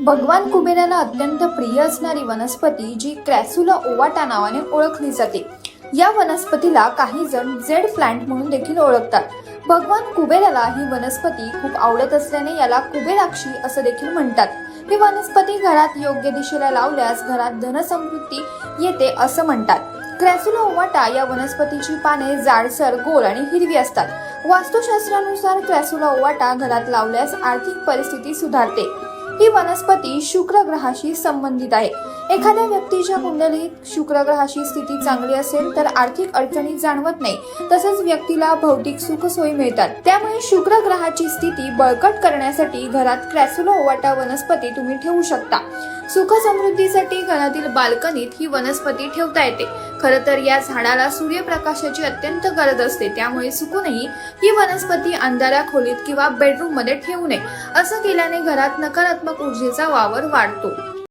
भगवान कुबेराला अत्यंत प्रिय असणारी वनस्पती जी क्रॅसुला ओवाटा नावाने ओळखली जाते. या वनस्पतीला काही जण जेड प्लांट म्हणून देखील ओळखतात. भगवान कुबेराला ही वनस्पती खूप आवडत असल्याने याला कुबेराक्षी असं देखील म्हणतात. ही वनस्पती घरात योग्य दिशेला लावल्यास घरात धनसमृद्धी येते असं म्हणतात. क्रॅसुला ओवाटा या वनस्पतीची पाने जाडसर गोल आणि हिरवी असतात. वास्तुशास्त्रानुसार क्रॅसुला ओवाटा घरात लावल्यास आर्थिक परिस्थिती सुधारते. ही वनस्पती शुक्र ग्रहाशी संबंधित आहे. एखाद्या व्यक्तीच्या कुंडलीत शुक्र ग्रहाची स्थिती चांगली असेल तर आर्थिक अडचणी जाणवत नाही तसंच व्यक्तीला भौतिक सुखसोयी मिळतात. त्यामुळे शुक्र ग्रहाची स्थिती बळकट करण्यासाठी घरात क्रॅसुलो ओवाटा वनस्पती तुम्ही ठेवू शकता. सुख समृद्धीसाठी घरातील बाल्कनीत ही वनस्पती ठेवता येते. खरं तर या झाडाला सूर्यप्रकाशाची अत्यंत गरज असते त्यामुळे सुकूनही ही वनस्पती अंधाऱ्या खोलीत किंवा बेडरूममध्ये ठेवू नये. असं केल्याने घरात नकारात्मक ऊर्जेचा वावर वाढतो.